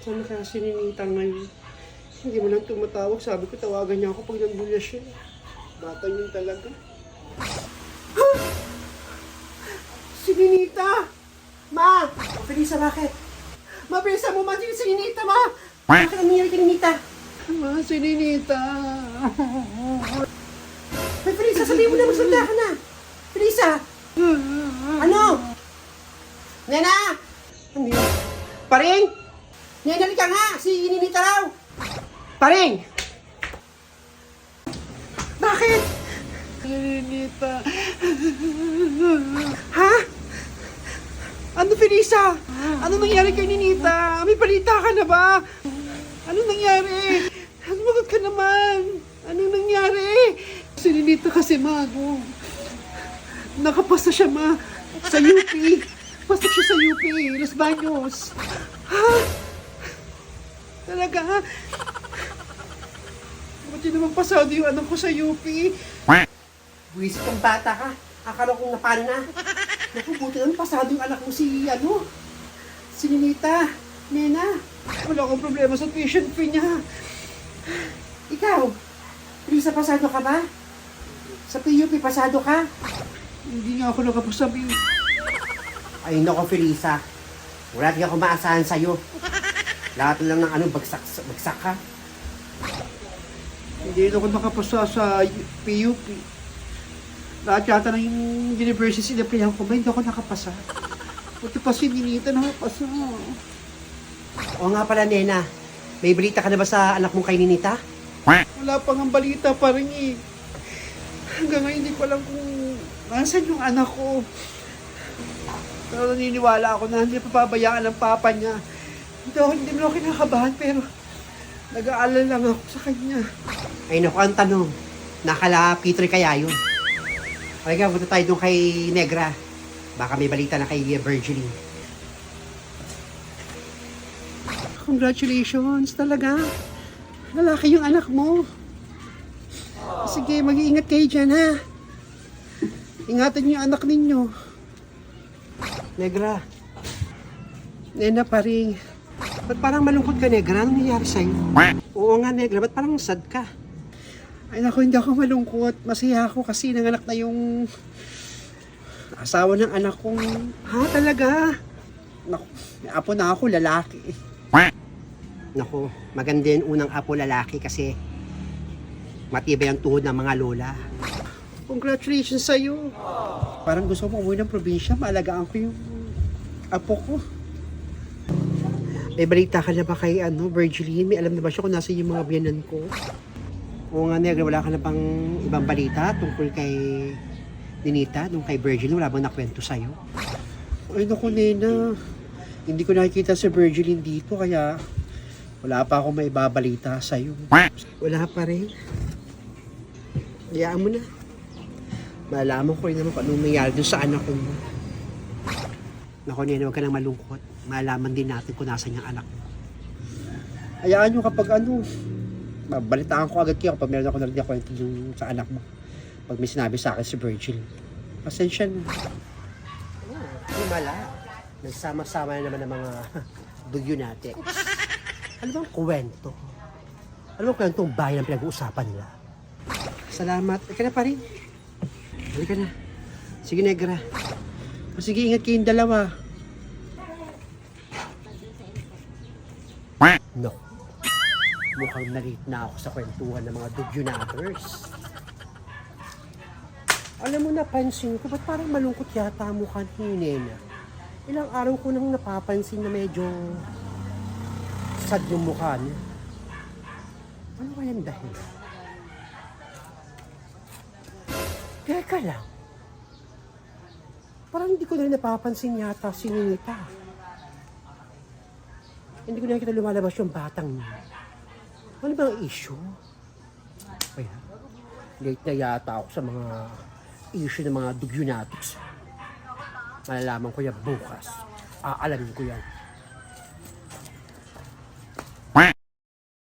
Saan na kaya si Ninita ngayon? Hindi mo lang tumatawag. Sabi ko, tawagan niya ako pag nandula siya. Bata yun talaga. Si Ninita! Ma! Felisa, bakit? Mabilisan mo, ma! Si Ninita, ma! Bakit ang nangyari kay Ninita? Ma, si Ninita! Ay, Felisa, sabihin mo na, magsalita ka na! Felisa! Ano? Nena! Ano yun? Paring! Nena, ka nga! Si Ninita raw! Paring! Bakit? Ninita. ha? Ano, Felisa? Ano nangyari kay Ninita? May balita ka na ba? Ano nangyari? Sumagot ka naman. Ano nangyari? Si Ninita kasi, mago. Nakapasa siya, ma. Sa UP. Pasok siya sa UP. Los Baños. Ha? Talaga? Ba't yun naman pasado yung anak ko sa UP? Buwisit kang bata ka. Akala kong napano na. Naku, buti naman pasado yung anak mo si, ano, si Ninita. Nena, wala akong problema sa tuition fee niya. Ikaw, Lisa, pasado ka ba? Sa PUP, pasado ka? Hindi nga ako nakapasabi. Ay, nako, Felisa. Wala di ako maasahan sa'yo. Lahat lang ng ano, bagsak, bagsak ka. Hindi ako nakapasa sa PUP. Lahat yata ng university na ko ba, hindi ako nakapasa. Buti pa si Ninita nakapasa. Oo nga pala, Nena. May balita ka na ba sa anak mong kay Ninita? Wala pang ang balita pa rin eh. Hanggang ngayon hindi ko alam kung nasan yung anak ko. Pero naniniwala ako na hindi papabayaan ng papa niya. Hindi ako, hindi mo ako kinakabahan pero nag-aalala lang ako sa kanya. Ay naku, ang tanong, nakala Peter kaya yun? Okay nga, punta tayo doon kay Negra. Baka may balita na kay Virginie. Congratulations, talaga. Lalaki yung anak mo. Sige, mag-iingat kayo dyan, ha? Ingatan niyo yung anak ninyo. Negra. Nena, paring. Ba't parang malungkot ka, Negra? Anong nangyari sa'yo? Oo nga, Negra. Ba't parang sad ka? Ay, naku, hindi ako malungkot. Masaya ako kasi nanganak na yung asawa ng anak kong... Ha, talaga? Naku, may apo na ako, lalaki. Naku, maganda yung unang apo lalaki kasi matibay ang tuhod ng mga lola. Congratulations sa'yo. Parang gusto mo umuwi ng probinsya, maalagaan ko yung apo ko. May balita ka na ba kay ano, Virgiline? May alam na ba siya kung nasa yung mga biyanan ko? Oo nga, Negra, wala ka na pang ibang balita tungkol kay Ninita, nung kay Virgiline, wala bang nakwento sa'yo? Ay, naku, Nena. Hindi ko nakikita si Virgiline dito, kaya wala pa akong maibabalita sa'yo. Wala pa rin. Hayaan mo na. Malaman ko rin naman kung anong nangyari dun sa anak ko mo. Naku, Nena, huwag ka nang malungkot. Malaman din natin kung nasan yung anak mo. Hayaan nyo kapag ano, mabalitaan ko agad kayo kapag meron ako narinig na kwento yung sa anak mo. Pag may sinabi sa akin si Virgil. Pasensya na. Oh, himala. Nagsama-sama na naman ang mga dugyo natin. Ano bang kwento? Ano bang kwentong bayan ang pinag-uusapan nila? Salamat. Ika na pa rin. Halika na. Sige, Negra. O sige, ingat kayong dalawa. No. Mukhang nalit na ako sa kwentuhan ng mga dugyunators. Alam mo, napansin ko, ba't parang malungkot yata ang mukha ni Nena? Ilang araw ko nang napapansin na medyo sad yung mukha niya. Ano kayang dahil? Teka lang. Parang hindi ko na rin napapansin yata si Ninita. Hindi ko nakikita lumalabas yung batang niya. Ano bang issue? Kaya, late na yata ako sa mga issue ng mga dugyunatics. Malalaman ko yan bukas. Aalamin ko yan